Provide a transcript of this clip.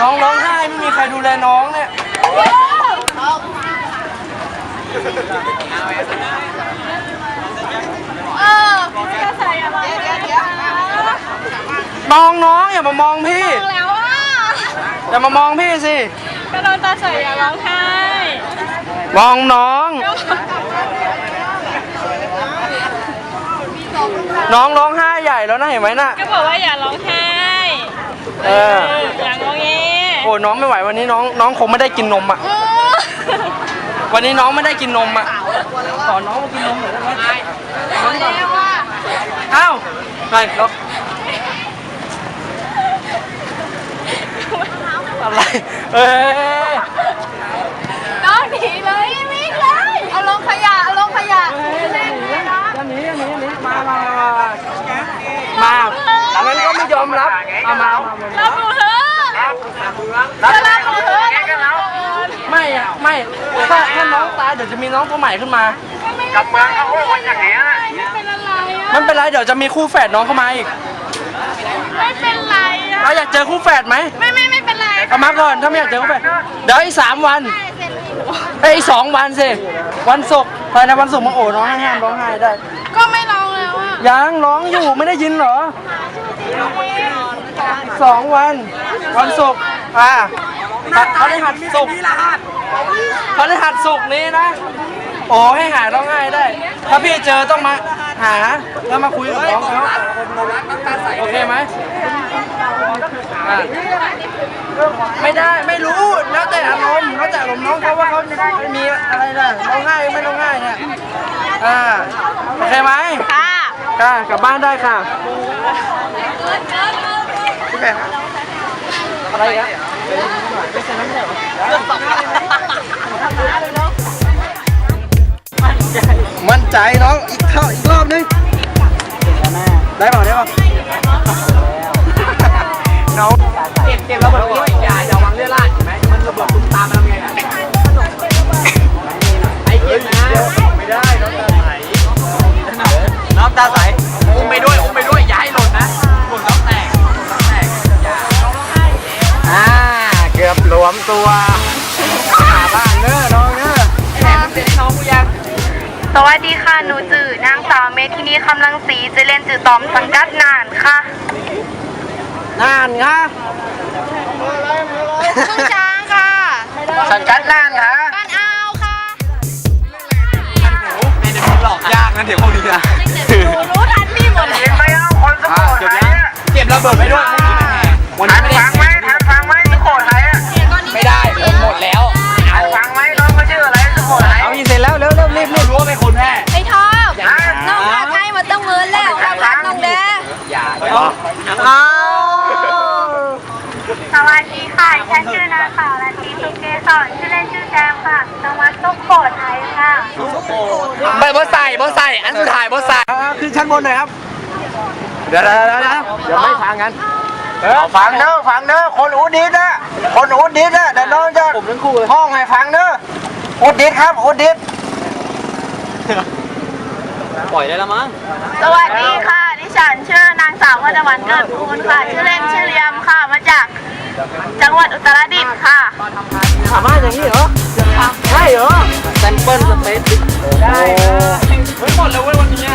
น้องร้องไห้ไม่มีใครดูแลน้องเนี่ย เออจะใส่อะไรเดี๋ยวเดี๋ยวมองน้องอย่ามามองพี่แล้วอะอย่ามามองพี่สิ ก็โดนตาใส่อย่าร้องไห้มองน้อง น้องร้องไห้ใหญ่ แล้วนะเห็นไหมน่ะ ก็บอกว่าอย่าร้องไห้เอออย่างงอแงโอ้ยน้องไม่ไหววันนี้น้องน้องคงไม่ได้กินนมอะอืมวันนี้น้องไม่ได้กินนมอะ ขอน้องมากินนมหน่อยได้ไหมน้องก่อนแล้วอะอ้าวไปน้องอะไรเอ้ยน้องหนีเลยวิ่งเลย เอาลงขยะ เอาลงขยะเล่นเลยนะจะหนีจะหนีจะหนีมามามามามางั้นก็ไม่ยอมรับ เอามาเอามารับหนูเถอะรับจะรับหนูเถอะรับหนูเถอไม่อะไม่ถ้าถ้าน้องตายเดี๋ยวจะมีน้องตัวใหม่ขึ้นมากับเมืองเขาพูดว่าอย่างนี้ไม่เป็นอะไรอะมันเป็นไรเดี๋ยวจะมีคู่แฝดน้องเข้ามาอีกไม่เป็นไรอะเราอยากเจอคู่แฝดไหมไม่ไม่ไม่เป็นไรเอามาก่อนถ้าไม่อยากเจอคู่แฝดเดี๋ยวอีกสามวันเอ้ยสองวันสิวันศุกร์ภายในวันศุกร์มาโอ้น้องห้ามร้องไห้ได้ ก็ไม่ร้องแล้วอะยังร้องอยู่ไม่ได้ยินเหรอ สองวัน วันศุกร์อ่าเขาได้หัดศุกร์เขาได้หัดศุกร์นี้นะ โอ้ให้หายร้องไห้ได้ ถ้าพี่เจอต้องมาหาแล้วมาคุยกับน้องเขาโอเคไหมอะไม่ได้ไม่รู้แล้วแต่อารมณ์แล้วแต่อารมณ์น้องเขาว่าเขามีอะไรนะร้องไห้ไม่ร้องไห้เนี่ยอ่าโอเคไหมค่ะค่ะกลับบ้านได้ค่ะ อะไรอะมั่นใจน้องอีกเท่าอีกรอบนึงได้เปล่าได้เปล่าน้องเก็บเก็บระเบิดด้วย วมตัวหาบ้านเน้อน้องเน้อแหมมันเป็นน้องกูยังสวัสดีค่ะ หนูจื่อนางสาวเมธินีคำลังสีจะเรียนจื่อตอมสังกัดนานค่ะน่านค่ะทุ่งช้างค่ะ สังกัดน่านค่ะบ้านอ้าวค่ะไม่ได้หลอกยากนะเดี๋ยวพวกนี้นะ วัสดีค่ะฉันชื่อนางสาวลันทีสุเกศรชื่อเล่นชื่อแจมค่ะจังหวัดสุโขทัยค่ะไม่บอใส่บอใส่อันสุดท้ายบอใส่ขึ้นชั้นบนหน่อยครับ เดี๋ยวเดี๋ยวเดี๋ยวเดี๋ยวไม่ฟังกันฟังเด้อฟังเด้อคนอุดิตนะคนอุดิตนะเดี๋ยวน้องจะผมทั้งคู่เลยห้องให้ฟังเด้ออุดิตครับอุดิตปล่อยได้แล้วมั้งสวัสดีค่ะ ดิฉันชื่อนางสาวพจวันเกิดภูลค่ะ ชื่อเล่นชื่อเลียมค่ะ มาจาก จังหวัดอุตรดิตถ์ค่ะ สามารถอย่างนี้เหรอใช่เหรอแซมเปิลสเปซได้เฮ้ยหมดแล้วเว้ยวันนี้